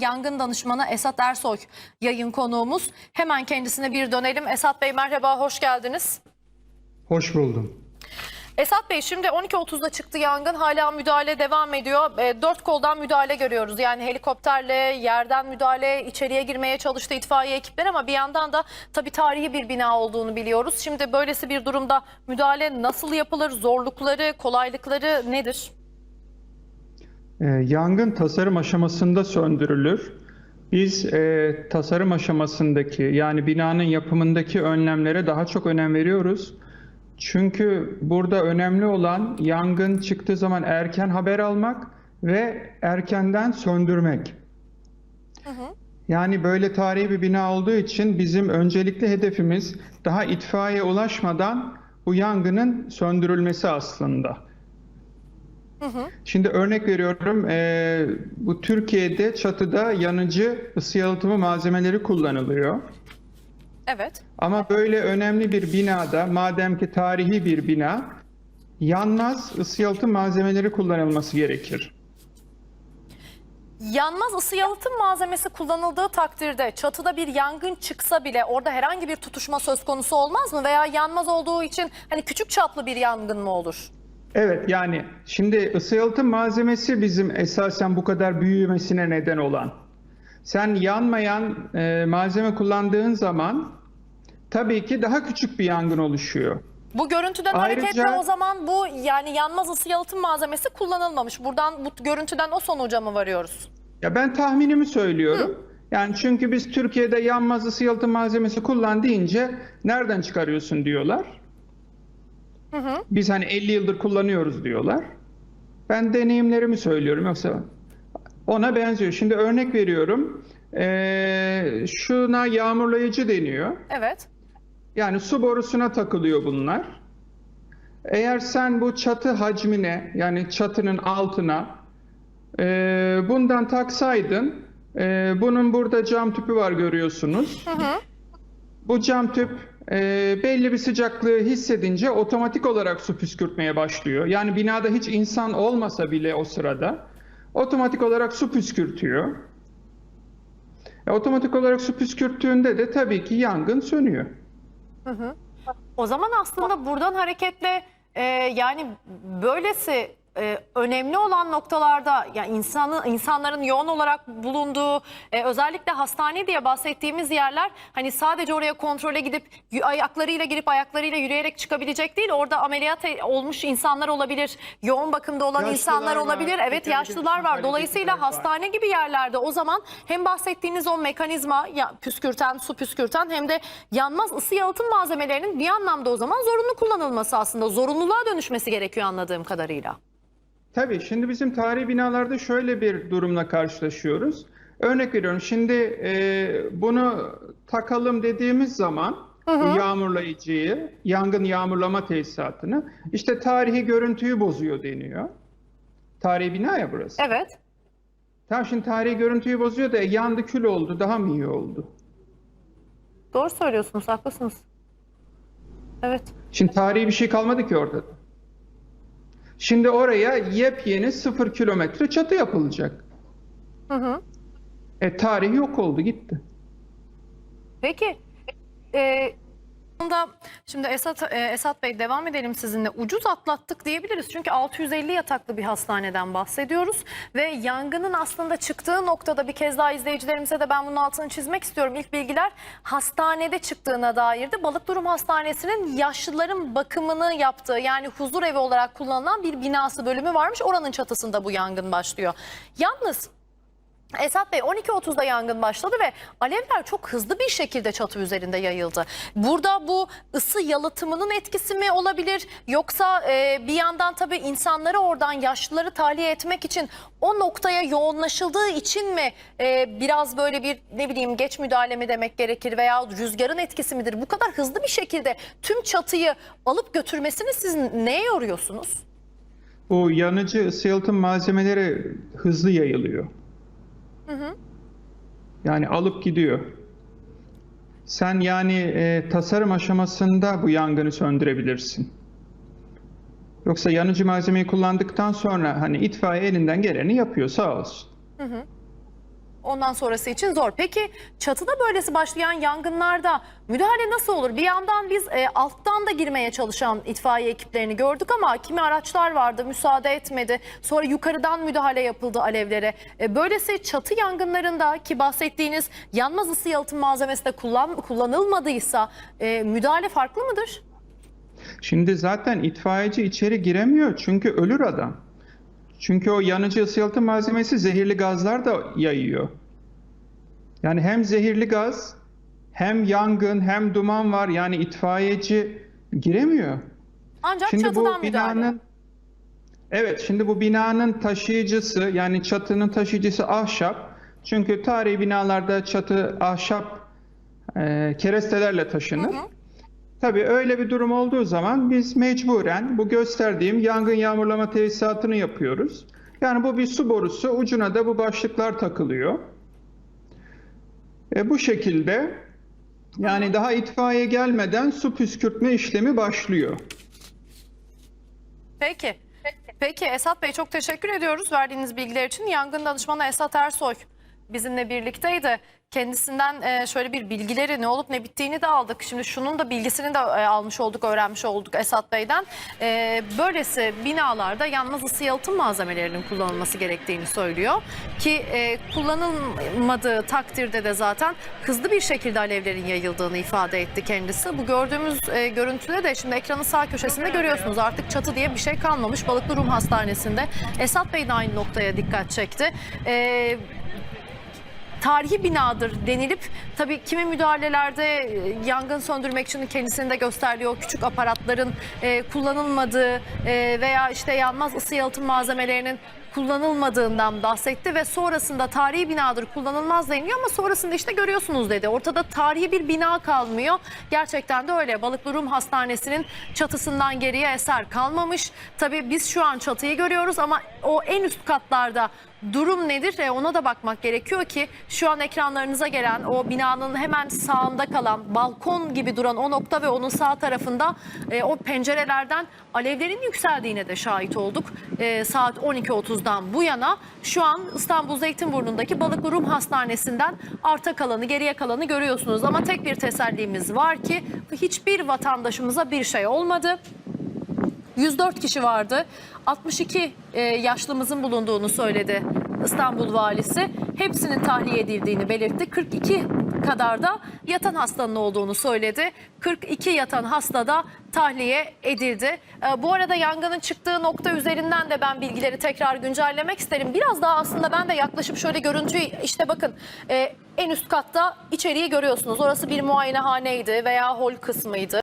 Yangın danışmanı Esat Ersoy yayın konuğumuz. Hemen kendisine bir dönelim. Esat Bey merhaba, hoş geldiniz. Hoş buldum. Esat Bey şimdi 12.30'da çıktı yangın. Hala müdahale devam ediyor. E, dört koldan müdahale görüyoruz. Yani helikopterle, yerden müdahale, içeriye girmeye çalıştı itfaiye ekipleri ama bir yandan da tabii tarihi bir bina olduğunu biliyoruz. Şimdi böylesi bir durumda müdahale nasıl yapılır? Zorlukları, kolaylıkları nedir? Ee, yangın tasarım aşamasında söndürülür. Biz e, tasarım aşamasındaki yani binanın yapımındaki önlemlere daha çok önem veriyoruz. Çünkü burada önemli olan yangın çıktığı zaman erken haber almak ve erkenden söndürmek. Yani böyle tarihi bir bina olduğu için bizim öncelikli hedefimiz daha itfaiye ulaşmadan bu yangının söndürülmesi aslında. Şimdi örnek veriyorum, eee, bu Türkiye'de çatıda yanıcı ısı yalıtımı malzemeleri kullanılıyor. Evet. Ama böyle önemli bir binada, madem ki tarihi bir bina, yanmaz ısı yalıtım malzemeleri kullanılması gerekir. Yanmaz ısı yalıtım malzemesi kullanıldığı takdirde çatıda bir yangın çıksa bile orada herhangi bir tutuşma söz konusu olmaz mı? Veya yanmaz olduğu için hani küçük çaplı bir yangın mı olur? Evet yani şimdi ısı yalıtım malzemesi bizim esasen bu kadar büyümesine neden olan. Sen yanmayan e, malzeme kullandığın zaman tabii ki daha küçük bir yangın oluşuyor. Bu görüntüden Ayrıca- hareketle o zaman bu yani yanmaz ısı yalıtım malzemesi kullanılmamış. Buradan bu görüntüden o sonuca mı varıyoruz? Ya ben tahminimi söylüyorum. Yani çünkü biz Türkiye'de yanmaz ısı yalıtım malzemesi kullan deyince nereden çıkarıyorsun diyorlar. Biz hani 50 yıldır kullanıyoruz diyorlar. Ben deneyimlerimi söylüyorum yoksa ona benziyor. Şimdi örnek veriyorum. Ee, şuna yağmurlayıcı deniyor. Evet. Yani su borusuna takılıyor bunlar. Eğer sen bu çatı hacmine yani çatının altına e, bundan taksaydın e, bunun burada cam tüpü var görüyorsunuz. Bu cam tüp e, belli bir sıcaklığı hissedince otomatik olarak su püskürtmeye başlıyor. Yani binada hiç insan olmasa bile o sırada otomatik olarak su püskürtüyor. E, otomatik olarak su püskürttüğünde de tabii ki yangın sönüyor. O zaman aslında buradan hareketle e, yani böylesi e, önemli olan noktalarda yani insanın insanların yoğun olarak bulunduğu e, özellikle hastane diye bahsettiğimiz yerler hani sadece oraya kontrole gidip ayaklarıyla girip ayaklarıyla yürüyerek çıkabilecek değil. Orada ameliyat e- olmuş insanlar olabilir. Yoğun bakımda olan Yaşlılar insanlar var, olabilir. Evet yaşlılar var. Dolayısıyla var. hastane gibi yerlerde o zaman hem bahsettiğiniz o mekanizma ya püskürten, su püskürten hem de yanmaz ısı yalıtım malzemelerinin bir anlamda o zaman zorunlu kullanılması aslında zorunluluğa dönüşmesi gerekiyor anladığım kadarıyla. Tabii şimdi bizim tarihi binalarda şöyle bir durumla karşılaşıyoruz. Örnek veriyorum şimdi e, bunu takalım dediğimiz zaman bu yağmurlayıcıyı, yangın yağmurlama tesisatını işte tarihi görüntüyü bozuyor deniyor. Tarihi bina ya burası. Evet. Tamam şimdi tarihi görüntüyü bozuyor da e, yandı kül oldu daha mı iyi oldu? Doğru söylüyorsunuz, haklısınız. Evet. Şimdi tarihi bir şey kalmadı ki orada. Şimdi oraya yepyeni sıfır kilometre çatı yapılacak. Hı hı. E tarih yok oldu gitti. Peki. Ee, Şimdi Esat, e, Esat Bey devam edelim sizinle. Ucuz atlattık diyebiliriz. Çünkü 650 yataklı bir hastaneden bahsediyoruz. Ve yangının aslında çıktığı noktada bir kez daha izleyicilerimize de ben bunun altını çizmek istiyorum. İlk bilgiler hastanede çıktığına dairdi. Balıkdurum Hastanesi'nin yaşlıların bakımını yaptığı yani huzur evi olarak kullanılan bir binası bölümü varmış. Oranın çatısında bu yangın başlıyor. Yalnız Esat Bey 12.30'da yangın başladı ve alevler çok hızlı bir şekilde çatı üzerinde yayıldı. Burada bu ısı yalıtımının etkisi mi olabilir yoksa e, bir yandan tabii insanları oradan yaşlıları tahliye etmek için o noktaya yoğunlaşıldığı için mi e, biraz böyle bir ne bileyim geç müdahale mi demek gerekir veya rüzgarın etkisi midir? Bu kadar hızlı bir şekilde tüm çatıyı alıp götürmesini siz neye yoruyorsunuz? Bu yanıcı ısı yalıtım malzemeleri hızlı yayılıyor. Yani alıp gidiyor. Sen yani e, tasarım aşamasında bu yangını söndürebilirsin. Yoksa yanıcı malzemeyi kullandıktan sonra hani itfaiye elinden geleni yapıyor sağ olsun. Ondan sonrası için zor. Peki çatıda böylesi başlayan yangınlarda müdahale nasıl olur? Bir yandan biz e, alttan da girmeye çalışan itfaiye ekiplerini gördük ama kimi araçlar vardı müsaade etmedi. Sonra yukarıdan müdahale yapıldı alevlere. E, böylesi çatı yangınlarında ki bahsettiğiniz yanmaz ısı yalıtım malzemesi de kullan, kullanılmadıysa e, müdahale farklı mıdır? Şimdi zaten itfaiyeci içeri giremiyor çünkü ölür adam. Çünkü o yanıcı ısı yalıtım malzemesi zehirli gazlar da yayıyor. Yani hem zehirli gaz hem yangın hem duman var yani itfaiyeci giremiyor. Ancak Şimdi çatıdan bu müdahale. binanın Evet, şimdi bu binanın taşıyıcısı yani çatının taşıyıcısı ahşap. Çünkü tarihi binalarda çatı ahşap e, kerestelerle taşınır. Tabii öyle bir durum olduğu zaman biz mecburen bu gösterdiğim yangın yağmurlama tesisatını yapıyoruz. Yani bu bir su borusu, ucuna da bu başlıklar takılıyor. E, bu şekilde yani daha itfaiye gelmeden su püskürtme işlemi başlıyor. Peki. Peki Esat Bey çok teşekkür ediyoruz verdiğiniz bilgiler için. Yangın danışmanı Esat Ersoy bizimle birlikteydi. Kendisinden e, şöyle bir bilgileri ne olup ne bittiğini de aldık. Şimdi şunun da bilgisini de e, almış olduk, öğrenmiş olduk Esat Bey'den. E, Böylesi binalarda yanmaz ısı yalıtım malzemelerinin kullanılması gerektiğini söylüyor. Ki kullanılmadığı takdirde de zaten hızlı bir şekilde alevlerin yayıldığını ifade etti kendisi. Bu gördüğümüz görüntüde de şimdi ekranın sağ köşesinde görüyorsunuz. Artık çatı diye bir şey kalmamış. Balıklı Rum Hastanesi'nde Esat Bey de aynı noktaya dikkat çekti. E, tarihi binadır denilip tabii kimi müdahalelerde e, yangın söndürmek için kendisini de gösterdiği o küçük aparatların e, kullanılmadığı e, veya işte yanmaz ısı yalıtım malzemelerinin kullanılmadığından bahsetti ve sonrasında tarihi binadır kullanılmaz deniyor ama sonrasında işte görüyorsunuz dedi. Ortada tarihi bir bina kalmıyor. Gerçekten de öyle. Balıklı Rum Hastanesi'nin çatısından geriye eser kalmamış. Tabii biz şu an çatıyı görüyoruz ama o en üst katlarda durum nedir? E, ona da bakmak gerekiyor ki şu an ekranlarınıza gelen o binanın hemen sağında kalan balkon gibi duran o nokta ve onun sağ tarafında e, o pencerelerden alevlerin yükseldiğine de şahit olduk. E, saat 12.30'dan bu yana şu an İstanbul Zeytinburnu'ndaki Balıklı Rum Hastanesi'nden arta kalanı geriye kalanı görüyorsunuz. Ama tek bir tesellimiz var ki hiçbir vatandaşımıza bir şey olmadı. 104 kişi vardı. 62 e, yaşlımızın bulunduğunu söyledi İstanbul valisi. Hepsinin tahliye edildiğini belirtti. 42 kadar da yatan hastanın olduğunu söyledi. 42 yatan hasta da tahliye edildi. E, bu arada yangının çıktığı nokta üzerinden de ben bilgileri tekrar güncellemek isterim. Biraz daha aslında ben de yaklaşıp şöyle görüntüyü işte bakın e, en üst katta içeriği görüyorsunuz. Orası bir muayenehaneydi veya hol kısmıydı.